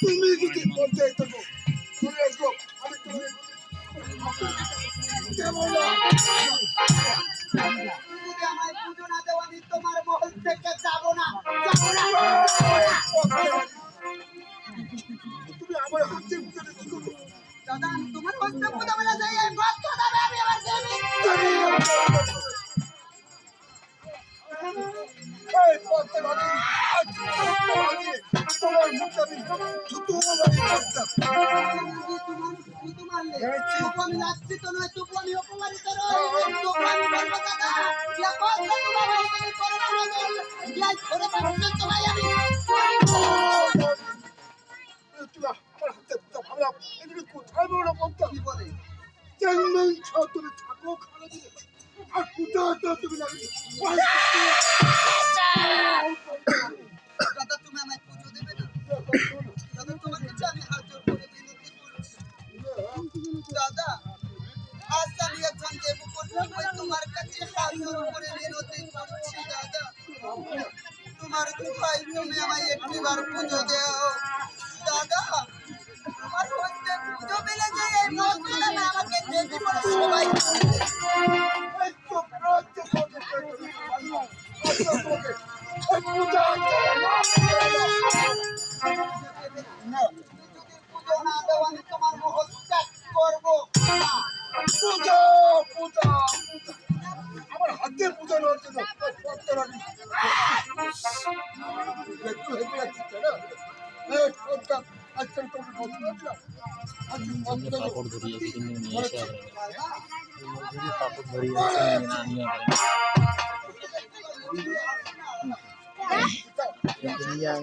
তুমি যদি পর্যায়ে থাকো রাখো আমি তোমার কেমন দাদা তোমার হস্তে পুজো যাই কোথায় বড় করতাম কি বলে চেংমেং ছাও তুমি থাকো দিলে আর কোথাও তুমি লাগবে আমায় একটিবার পুজো দাও। দাদা তোমার হস্তে পুজো পেলে যে এই। আমার জন্য কাপড় ধরিয়ে কিনে নিয়ে এসে আবার ধরিয়ে নিয়ে আবার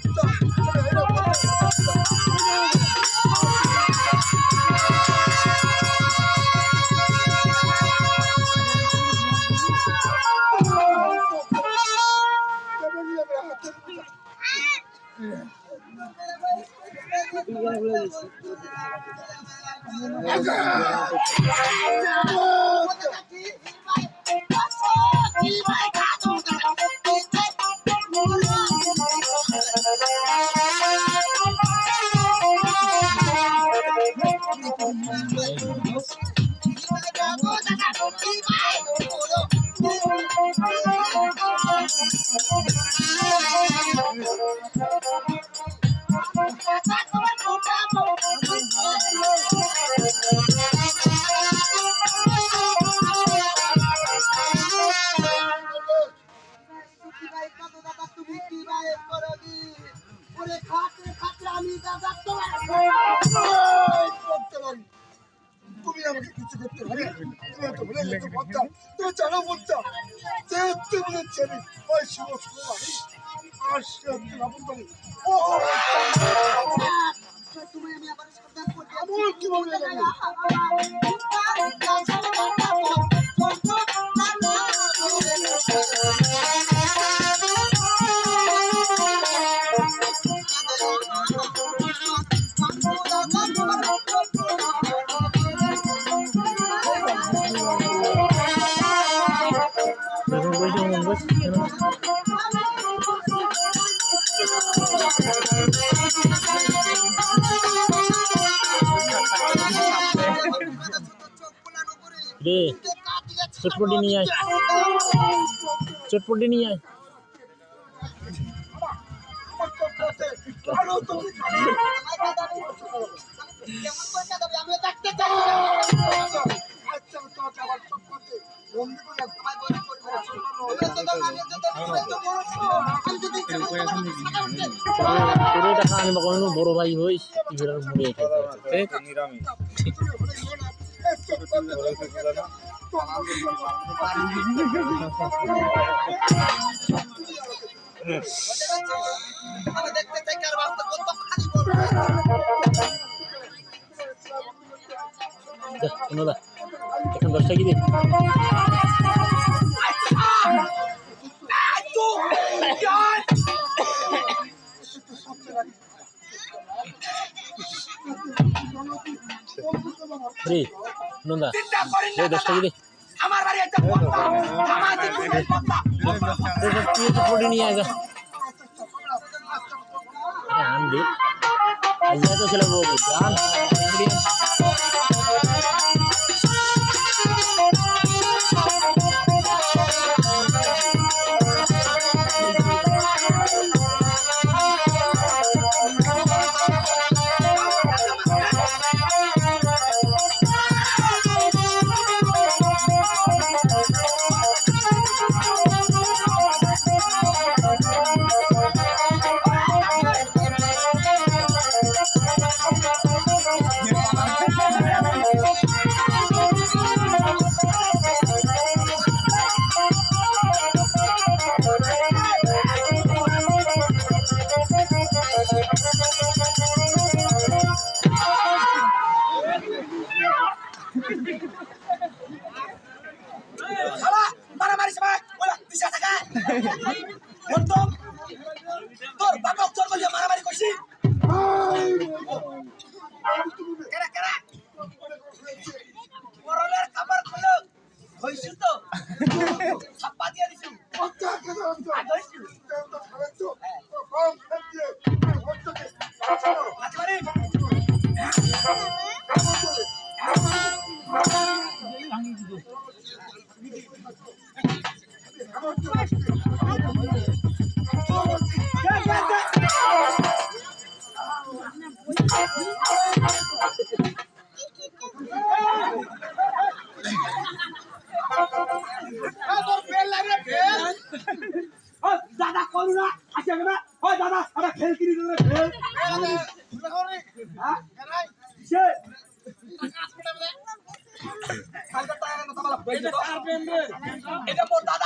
লাগছে। আমি তুমি জানো বলতাম যেহেতু বলেছি আমি ওই শুভ আমি তুমি আবার সাবধান করতে এমন কি বলবে না যখন রে চটপটি নিয়ে আয়। চটপটি নিয়ে আয়। বড় ভাই হইস আমি দেখতে চাই কার বাস্তা কত খালি বলবে যা শোনো দা এখন দশটা কি দে রে নন্দা এই দশটা কি দে আমার বাড়ি একটা পদ্মা আমার দিকে পদ্মা তুই তো পড়ে নিয়ে আয় তো ছিল একদম তোর বাবা তোর বলে মারামারি করছি। কেরা তো। ছাপ্পা দিয়ে দাদা করু না আসে না ওই দাদা আরে খেল কিনি রে খেল এটা